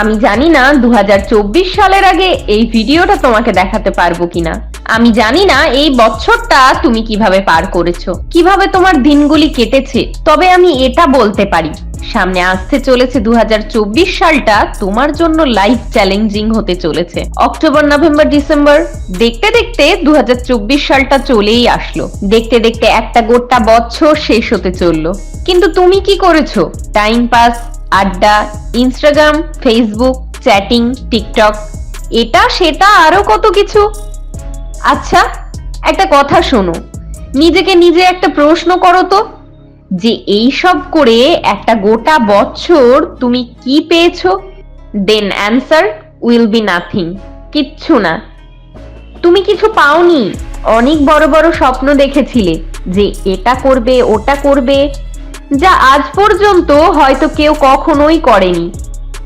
আমি জানি না দু সালের আগে এই ভিডিওটা তোমাকে দেখাতে পারব কিনা। আমি জানি না এই বছরটা তুমি কীভাবে পার করেছ, কীভাবে তোমার দিনগুলি কেটেছে, তবে আমি এটা বলতে পারি। সামনে আসতে চলেছে দু সালটা, তোমার জন্য লাইফ চ্যালেঞ্জিং হতে চলেছে। অক্টোবর, নভেম্বর, ডিসেম্বর, দেখতে দেখতে দু হাজার চব্বিশ সালটা চলেই আসলো। দেখতে দেখতে একটা গোটা বছর শেষ হতে চলল। কিন্তু তুমি কি করেছ? টাইম পাস আড্ডা ইনস্টাগ্রাম ফেসবুক চ্যাটিং টিকটক এটা, সেটা, আরও কত কিছু? আচ্ছা একটা কথা শোনো। নিজেকে নিজে একটা প্রশ্ন করো তো, যে এই সব করে একটা গোটা বছর তুমি কি পেয়েছ? Then answer will be nothing কিচ্ছু না। তুমি কিছু পাওনি, অনেক বড় বড় স্বপ্ন দেখেছিলে যে এটা করবে, ওটা করবে যা আজ পর্যন্ত হয়তো কেউ কখনোই করেনি।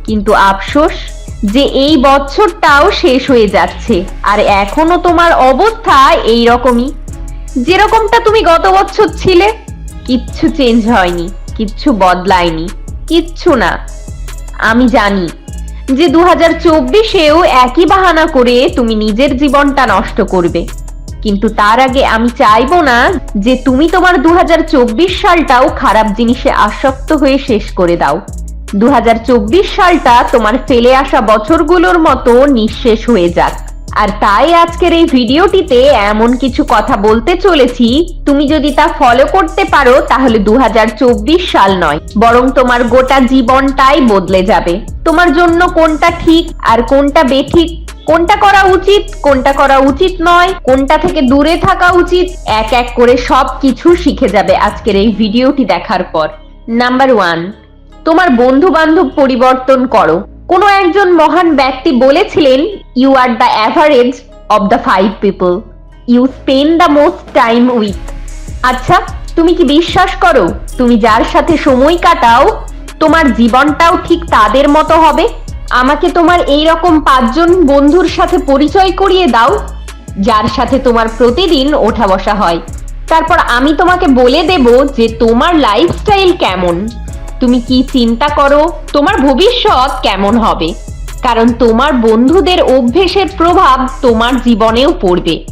কিন্তু আফসোস যে এই বছরটাও শেষ হয়ে যাচ্ছে, আর এখনও তোমার অবস্থা এই রকমই যেরকমটা তুমি গত বছর ছিলে, কিচ্ছু চেঞ্জ হয়নি, কিচ্ছু বদলায়নি, কিচ্ছু না। আমি জানি যে দু হাজার চব্বিশেও একই বাহানা করে তুমি নিজের জীবনটা নষ্ট করবে। কিন্তু তার আগে আমি চাইব না যে তুমি তোমার দু সালটাও খারাপ জিনিসে আসক্ত হয়ে শেষ করে দাও। দুহাজার চব্বিশ সালটা তোমার ফেলে আসা বছরগুলোর মতো নিঃশেষ হয়ে যাক। আর তাই আজকের এই ভিডিওটিতে এমন কিছু কথা বলতে চলেছি, তুমি যদি তা ফলো করতে পারো তাহলে দু হাজার চব্বিশ সাল নয়, বরং তোমার গোটা জীবনটাই বদলে যাবে। তোমার জন্য কোনটা ঠিক আর কোনটা বেঠিক কোনটা করা উচিত, কোনটা করা উচিত নয়, কোনটা থেকে দূরে থাকা উচিত, এক এক করে সব কিছু শিখে যাবে আজকের এই ভিডিওটি দেখার পর। নাম্বার ওয়ান তোমার বন্ধু বান্ধব পরিবর্তন করো। কোনো একজন মহান ব্যক্তি বলেছিলেন you are the average of the five people you spend the most time with আচ্ছা তুমি কি বিশ্বাস করো? তুমি যার সাথে সময় কাটাও, তোমার জীবনটাও ঠিক তাদের মতো হবে? আমাকে তোমার এই রকম পাঁচজন বন্ধুর সাথে পরিচয় করিয়ে দাও, যার সাথে তোমার প্রতিদিন ওঠা বসা হয়। তারপর আমি তোমাকে বলে দেব যে তোমার লাইফস্টাইল কেমন। তুমি কি চিন্তা করো, তোমার ভবিষ্যৎ কেমন হবে। কারণ তোমার বন্ধুদের অভ্যেসের প্রভাব তোমার জীবনেও পড়বে।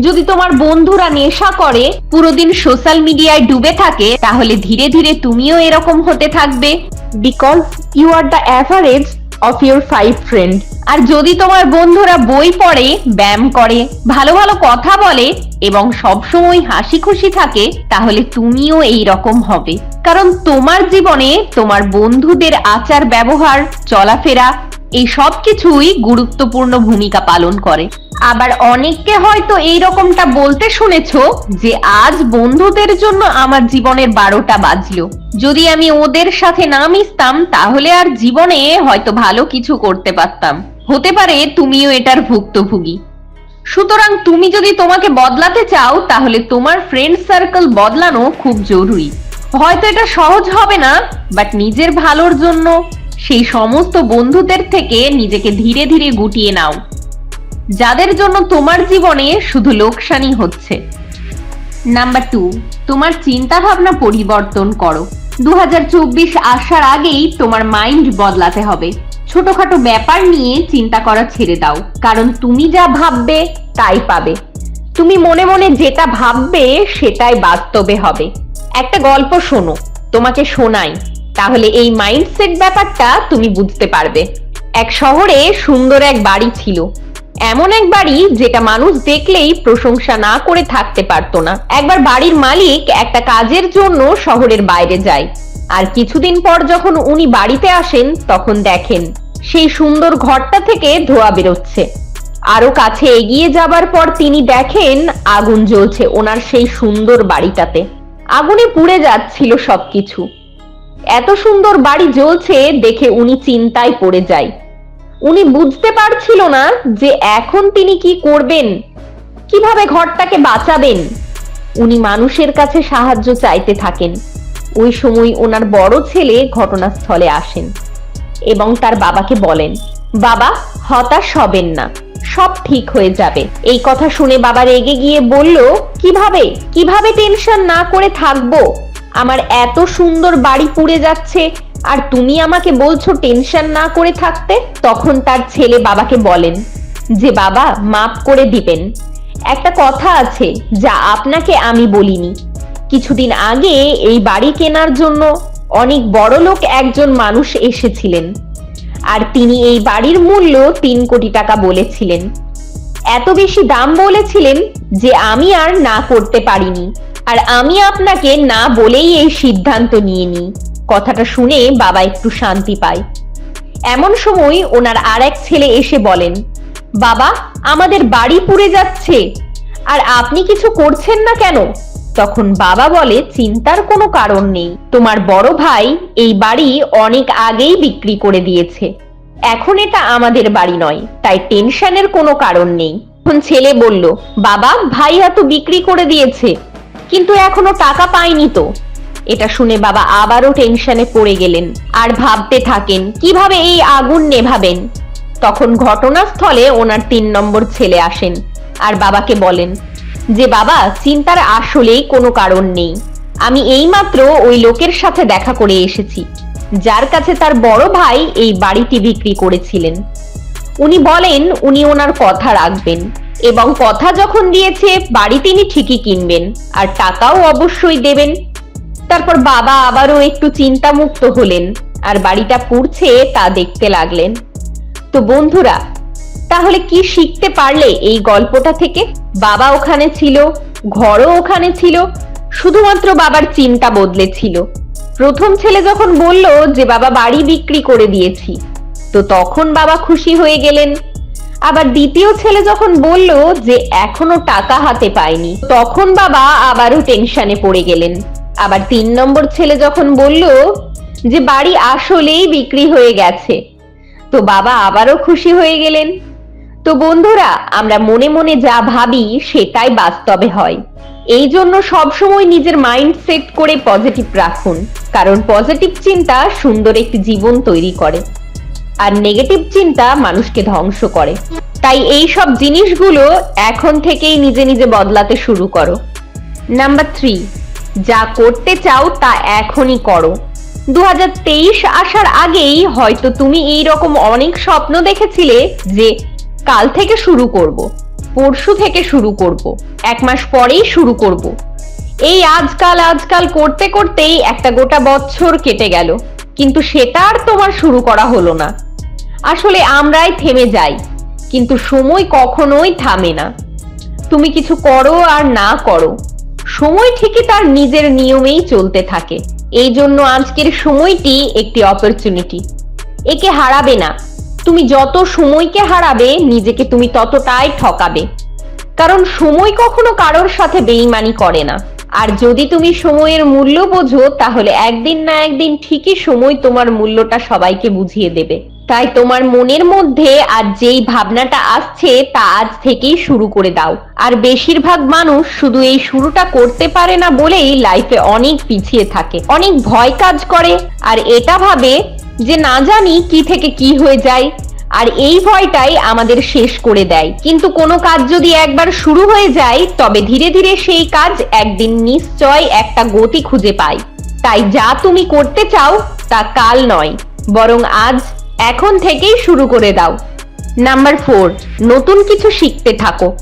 যদি তোমার বন্ধুরা নেশা করে পুরো দিন সোশ্যাল মিডিয়ায় ডুবে থাকে, তাহলে ধীরে ধীরে তুমিও এরকম হতে থাকবে। Because you are the average of your five friend আর যদি তোমার বন্ধুরা বই পড়ে, ব্যায়াম করে, ভালো ভালো কথা বলে এবং সবসময় হাসি খুশি থাকে, তাহলে তুমিও এই রকম হবে। কারণ তোমার জীবনে তোমার বন্ধুদের আচার ব্যবহার চলাফেরা, এই সব কিছুই গুরুত্বপূর্ণ ভূমিকা পালন করে। আবার অনেককে হয়তো এই রকমটা বলতে শুনেছো যে আজ বন্ধুদের জন্য আমার জীবনের বারোটা বাজলো। যদি আমি ওদের সাথে না মিশতাম, তাহলে আর জীবনে হয়তো ভালো কিছু করতে পারতাম। হতে পারে তুমিও এটার ভুক্তভোগী। সুতরাং তুমি যদি তোমাকে বদলাতে চাও, তাহলে তোমার ফ্রেন্ড সার্কেল বদলানো খুব জরুরি। হয়তো এটা সহজ হবে না বাট নিজের ভালোর জন্য সেই সমস্ত বন্ধুদের থেকে নিজেকে ধীরে ধীরে গুটিয়ে নাও। যাদের জন্য তোমার জীবনে শুধু লোকসানই হচ্ছে। নাম্বার টু তোমার চিন্তা ভাবনা পরিবর্তন করো। দু আসার আগেই তোমার মাইন্ড বদলাতে হবে। ছোটখাটো ব্যাপার নিয়ে চিন্তা করা ছেড়ে দাও। কারণ তুমি যা ভাববে, তাই পাবে। তুমি মনে মনে যেটা ভাববে, সেটাই বাস্তবে হবে। একটা গল্প শোনো, তোমাকে শোনাই। তাহলে এই মাইন্ডসেট ব্যাপারটা তুমি বুঝতে পারবে। এক শহরে সুন্দর এক বাড়ি ছিল। এমন এক বাড়ি যেটা মানুষ দেখলেই প্রশংসা না করে থাকতে পারতো না। একবার বাড়ির মালিক একটা কাজের জন্য শহরের বাইরে যায়। আর কিছুদিন পর যখন উনি বাড়িতে আসেন, তখন দেখেন সেই সুন্দর ঘরটা থেকে ধোয়া বেরোচ্ছে। আরও কাছে এগিয়ে যাবার পর তিনি দেখেন আগুন জ্বলছে ওনার সেই সুন্দর বাড়িটাতে। আগুনে পুড়ে যাচ্ছিল সবকিছু। এত সুন্দর বাড়ি জ্বলছে দেখে উনি চিন্তায় পড়ে যায়। উনি বুঝতে পারছিল না যে এখন তিনি কি করবেন। কীভাবে ঘরটাকে বাঁচাবেন? উনি মানুষের কাছে সাহায্য চাইতে থাকেন। ওই সময় ওনার বড় ছেলে ঘটনাস্থলে আসেন এবং তার বাবাকে বলেন, বাবা, হতাশ হবেন না, সব ঠিক হয়ে যাবে। এই কথা শুনে বাবা রেগে গিয়ে বলল, কীভাবে? কীভাবে টেনশন না করে থাকব? আমার এত সুন্দর বাড়ি পুড়ে যাচ্ছে আর তুমি আমাকে বলছো টেনশন না করে থাকতে, তখন তার ছেলে বাবাকে বলেন যে, বাবা, মাফ করে দিবেন। একটা কথা আছে যা আপনাকে আমি বলিনি। কিছুদিন আগে এই বাড়ি কেনার জন্য অনেক বড় লোক একজন মানুষ এসেছিলেন। আর তিনি এই বাড়ির মূল্য তিন কোটি টাকা বলেছিলেন। এত বেশি দাম বলেছিলেন যে, আমি আর না করতে পারিনি। আর আমি আপনাকে না বলেই এই সিদ্ধান্ত নিয়ে নিই কথাটা শুনে বাবা একটু শান্তি পায়। এমন সময় ওনার আর এক ছেলে এসে বলেন, বাবা, আমাদের বাড়ি পুড়ে যাচ্ছে, আর আপনি কিছু করছেন না কেন? তখন বাবা বলে, চিন্তার কোনো কারণ নেই। তোমার বড় ভাই এই বাড়ি অনেক আগেই বিক্রি করে দিয়েছে। এখন এটা আমাদের বাড়ি নয়, তাই টেনশনের কোনো কারণ নেই। তখন ছেলে বলল, বাবা ভাইয়া তো বিক্রি করে দিয়েছে, কিন্তু এখনও টাকা পাইনি তো। এটা শুনে বাবা আবারও টেনশনে পড়ে গেলেন আর ভাবতে থাকেন, কীভাবে এই আগুন নেভাবেন? তখন ঘটনাস্থলে ওনার তিন নম্বর ছেলে আসেন আর বাবাকে বলেন, যে বাবা, চিন্তার আসলেই কোনো কারণ নেই। আমি এইমাত্র ওই লোকের সাথে দেখা করে এসেছি, যার কাছে তার বড় ভাই এই বাড়িটি বিক্রি করেছিলেন। উনি বলেন, উনি ওনার কথা রাখবেন এবং কথা যখন দিয়েছে, বাড়ি তিনি ঠিকই কিনবেন আর টাকাও অবশ্যই দেবেন। তারপর বাবা আবারও একটু চিন্তামুক্ত হলেন, আর বাড়িটা পুড়ছে তা দেখতে লাগলেন। তো বন্ধুরা, তাহলে কি শিখতে পারলে এই গল্পটা থেকে? বাবা ওখানে ছিল, ঘরও ওখানে ছিল, শুধুমাত্র বাবার চিন্তা বদলেছিল। প্রথম ছেলে যখন বলল যে, বাবা, বাড়ি বিক্রি করে দিয়েছি। তো তখন বাবা খুশি হয়ে গেলেন। আবার দ্বিতীয় ছেলে যখন বলল যে, এখনও টাকা হাতে পায়নি তখন বাবা আবারও টেনশনে পড়ে গেলেন। আবার তিন নম্বর ছেলে যখন বলল যে বাড়ি আসলেই বিক্রি হয়ে গেছে, তো বাবা আবারও খুশি হয়ে গেলেন। তো বন্ধুরা, আমরা মনে মনে যা ভাবি সেটাই বাস্তবে হয়। এই জন্য সবসময় নিজের মাইন্ড সেট করে পজিটিভ রাখুন, কারণ পজিটিভ চিন্তা সুন্দর একটি জীবন তৈরি করে, আর নেগেটিভ চিন্তা মানুষকে ধ্বংস করে। তাই এই সব জিনিসগুলো এখন থেকেই নিজে নিজে বদলাতে শুরু করো। নাম্বার থ্রি যা করতে চাও তা এখনই করো। দু আসার আগেই হয়তো তুমি এই রকম অনেক স্বপ্ন দেখেছিলে যে কাল থেকে শুরু করব, পরশু থেকে শুরু করব, এক মাস পরেই শুরু করব। এই আজকাল আজকাল করতে করতেই একটা গোটা বছর কেটে গেল, কিন্তু সেটা আর তোমার শুরু করা হলো না। আসলে আমরাই থেমে যাই, কিন্তু সময় কখনোই থামে না। তুমি কিছু করো আর না করো সময় ঠিকই তার নিজের নিয়মেই চলতে থাকে। এই জন্য আজকের সময়টি একটি অপরচুনিটি একে হারাবে না। তুমি যত সময়কে হারাবে, নিজেকে তুমি ততটাই ঠকাবে। কারণ সময় কখনো কারোর সাথে বেইমানি করে না। আর যদি তুমি সময়ের মূল্য বোঝো, তাহলে একদিন না একদিন ঠিকই সময় তোমার মূল্যটা সবাইকে বুঝিয়ে দেবে। তাই তোমার মনের মধ্যে আর যেই ভাবনাটা আসছে তা আজ থেকেই শুরু করে দাও। আর বেশিরভাগ মানুষ শুধু এই শুরুটা করতে পারে না বলেই লাইফে অনেক পিছিয়ে থাকে, অনেক ভয় কাজ করে। আর এটা ভাবে যে না জানি কি থেকে কি হয়ে যায়, আর এই ভয়টাই আমাদের শেষ করে দেয়। কিন্তু কোনো কাজ যদি একবার শুরু হয়ে যায়, তবে ধীরে ধীরে সেই কাজ একদিন নিশ্চয় একটা গতি খুঁজে পায়। তাই যা তুমি করতে চাও তা কাল নয়, বরং আজ এখন থেকেই শুরু করে দাও। নাম্বার ফোর নতুন কিছু শিখতে থাকো।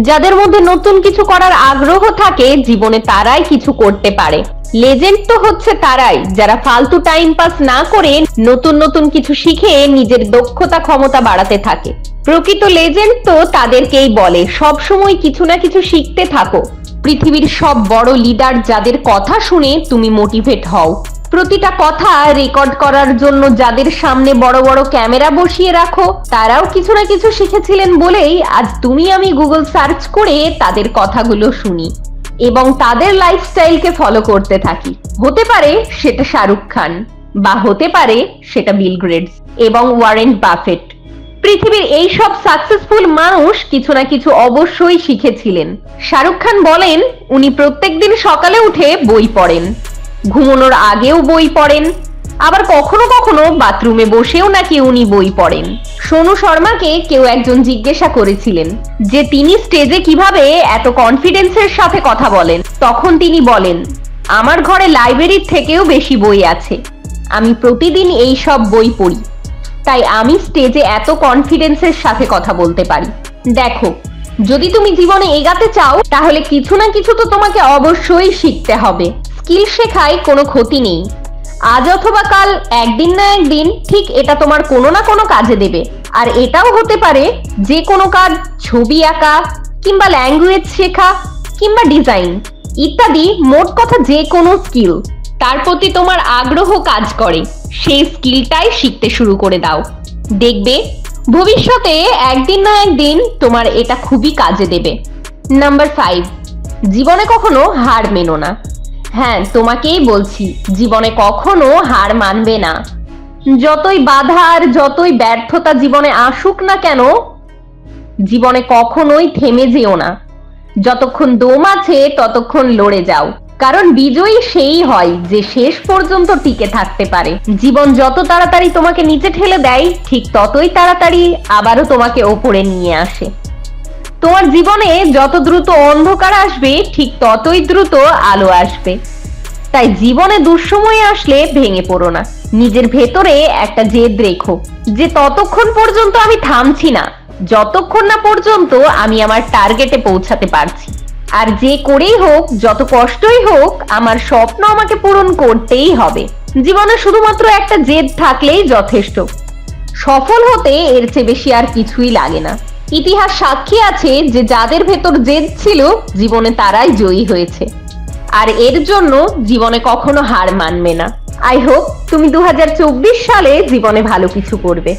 যাদের মধ্যে নতুন কিছু করার আগ্রহ থাকে, জীবনে তারাই কিছু করতে পারে। লেজেন্ড তো হচ্ছে তারাই, যারা ফালতু টাইম পাস না করে নতুন নতুন কিছু শিখে নিজের দক্ষতা, ক্ষমতা বাড়াতে থাকে। প্রকৃত লেজেন্ড তো তাদেরকেই বলে সব সময় কিছু না কিছু শিখতে থাকো। পৃথিবীর সব বড় লিডার যাদের কথা শুনে তুমি মোটিভেট হও। প্রতিটা কথা রেকর্ড করার জন্য যাদের সামনে বড় বড় ক্যামেরা বসিয়ে রাখো, তারাও কিছু না কিছু শিখেছিলেন বলেই আজ তুমি আমি গুগল সার্চ করে তাদের কথাগুলো শুনি এবং তাদের লাইফস্টাইলকে ফলো করতে থাকি। হতে পারে সেটা শাহরুখ খান বা হতে পারে সেটা বিল গ্রেডস এবং ওয়ারেন বাফেট পৃথিবীর এই সব সাকসেসফুল মানুষ কিছু না কিছু অবশ্যই শিখেছিলেন। শাহরুখ খান বলেন, উনি প্রত্যেকদিন সকালে উঠে বই পড়েন। ঘুমানোর আগেও বই পড়েন। আবার কখনো কখনো বাথরুমে বসেও নাকি উনি বই পড়েন। সোনু শর্মাকে কেউ একজন জিজ্ঞাসা করেছিলেন যে তিনি স্টেজে কীভাবে এত কনফিডেন্সের সাথে কথা বলেন। তখন তিনি বলেন, আমার ঘরে লাইব্রেরির থেকেও বেশি বই আছে। আমি প্রতিদিন এই সব বই পড়ি। তাই আমি স্টেজে এত কনফিডেন্সের সাথে কথা বলতে পারি। দেখো, যদি তুমি জীবনে এগাতে চাও, তাহলে কিছু না কিছু তো তোমাকে অবশ্যই শিখতে হবে। স্কিল শেখায় কোনো ক্ষতি নেই। আজ অথবা কাল একদিন না একদিন ঠিক এটা তোমার কোনো না কোনো কাজে দেবে। আর এটাও হতে পারে যে কোনো কাজ ছবি আঁকা, কিংবা ল্যাঙ্গুয়েজ শেখা, কিংবা ডিজাইন ইত্যাদি মোট কথা যে কোনো স্কিল তার প্রতি তোমার আগ্রহ কাজ করে। সেই স্কিলটাই শিখতে শুরু করে দাও। দেখবে, ভবিষ্যতে একদিন না একদিন তোমার এটা খুবই কাজে দেবে। নাম্বার ফাইভ জীবনে কখনো হার মেনো না। হ্যাঁ তোমাকেই বলছি, জীবনে কখনো হার মানবে না। যতই বাধা আর যতই ব্যর্থতা জীবনে আসুক না কেন, জীবনে কখনোই থেমে যেও না। যতক্ষণ দম আছে, ততক্ষণ লড়ে যাও। কারণ বিজয়ী সেই হয় যে শেষ পর্যন্ত টিকে থাকতে পারে। জীবন যত তাড়াতাড়ি তোমাকে নিচে ঠেলে দেয়, ঠিক ততই তাড়াতাড়ি আবারও তোমাকে ওপরে নিয়ে আসে। তোমার জীবনে যত দ্রুত অন্ধকার আসবে, ঠিক ততই দ্রুত আলো আসবে। তাই জীবনে দুঃসময় আসলে ভেঙে পড়ো না। নিজের ভেতরে একটা জেদ রেখো যে ততক্ষণ পর্যন্ত আমি থামছি না। যতক্ষণ না পর্যন্ত আমি আমার টার্গেটে পৌঁছাতে পারছি। আর যে করেই হোক, যত কষ্টই হোক, আমার স্বপ্ন আমাকে পূরণ করতেই হবে। জীবনে শুধুমাত্র একটা জেদ থাকলেই যথেষ্ট। সফল হতে এর চেয়ে বেশি আর কিছুই লাগে না। ইতিহাস সাক্ষী আছে যে যাদের ভেতর জেদ ছিল, জীবনে তারাই জয়ী হয়েছে। আর এর জন্য জীবনে কখনো হার মানবে না। আই হোপ তুমি দু হাজার চব্বিশ সালে জীবনে ভালো কিছু করবে।